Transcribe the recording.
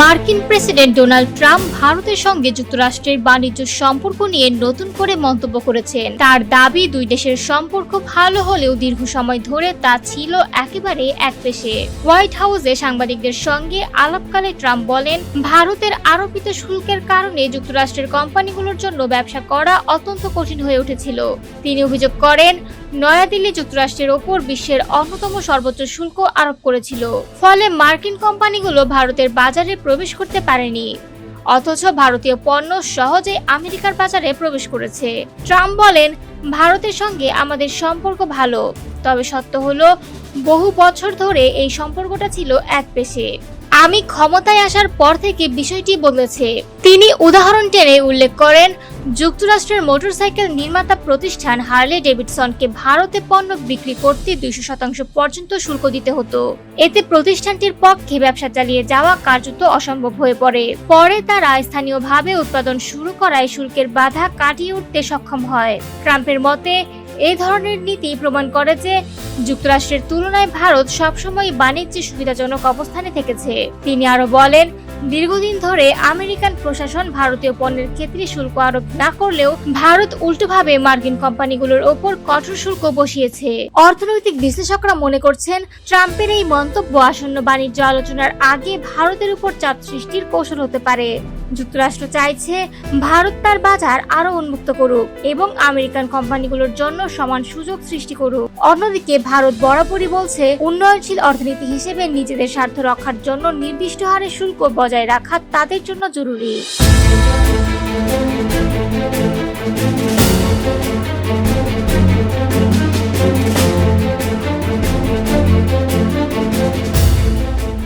মার্কিন president Donald Trump ভারতের সঙ্গে যুক্তরাষ্ট্রের বাণিজ্য সম্পর্ক নিয়ে নতুন করে মন্তব্য করেছেন। তার দাবি, দুই দেশের সম্পর্ক ভালো হলেও দীর্ঘ সময় ধরে তা ছিল একেবারে এক একপেশে হোয়াইট হাউসে সাংবাদিকদের সঙ্গে আলাপকালে ট্রাম্প বলেন, ভারতের আরোপিত শুল্কের কারণে যুক্তরাষ্ট্রের কোম্পানিগুলোর জন্য ব্যবসা করা অত্যন্ত কঠিন হয়ে উঠেছিল। তিনি অভিযোগ করেন, নয়াদিল্লি যুক্তরাষ্ট্রের ওপর বিশ্বের অন্যতম সর্বোচ্চ শুল্ক আরোপ করেছিল। ফলে মার্কিন কোম্পানিগুলো ভারতের বাজারে প্রবেশ করতে পারেনি। অথচ ভারতীয় পণ্য সহজেই আমেরিকার বাজারে প্রবেশ করেছে। ট্রাম্প বলেন, ভারতের সঙ্গে আমাদের সম্পর্ক ভালো। তবে সত্য হলো, বহু বছর ধরে এই সম্পর্কটা ছিল এক পেশে। আমি ক্ষমতায় আসার পর থেকে বিষয়টি বদলেছে। তিনি উদাহরণ টেনে উল্লেখ করেন যুক্তরাষ্ট্রের মোটরসাইকেল নির্মাতা প্রতিষ্ঠান হার্লে ডেভিডসনকে ভারতে পণ্য বিক্রি করতে দুইশো শতাংশ পর্যন্ত শুল্ক দিতে হতো। এতে প্রতিষ্ঠানটির পক্ষে ব্যবসা চালিয়ে যাওয়া কার্যত অসম্ভব হয়ে পড়ে। পরে তারা স্থানীয়ভাবে উৎপাদন শুরু করায় শুল্কের বাধা কাটিয়ে উঠতে সক্ষম হয়। ট্রাম্পের মতে এই ধরনের নীতি প্রমাণ করে যে যুক্তরাষ্ট্রের তুলনায় ভারত সবসময় বাণিজ্যে সুবিধাজনক অবস্থানে থেকেছে। তিনি আরও বলেন দীর্ঘদিন ধরে আমেরিকান প্রশাসন ভারতীয় পণ্যের ক্ষেত্রে শুল্ক আরোপ না করলেও ভারত উল্টোভাবে মার্কিন কোম্পানিগুলোর ওপর কঠোর শুল্ক বসিয়েছে। অর্থনৈতিক বিশ্লেষকরা মনে করছেন, ট্রাম্পের এই মন্তব্য আসন্ন বাণিজ্য আলোচনার আগে ভারতের উপর চাপ সৃষ্টির কৌশল হতে পারে। যুক্তরাষ্ট্র চাইছে ভারত তার বাজার আরও উন্মুক্ত করুক এবং আমেরিকান কোম্পানিগুলোর জন্য সমান সুযোগ সৃষ্টি করুক। অন্যদিকে ভারত বরাবরই বলছে, উন্নয়নশীল অর্থনীতি হিসেবে নিজেদের স্বার্থ রক্ষার জন্য নির্দিষ্ট হারে শুল্ক বজায় রাখা তাদের জন্য জরুরি।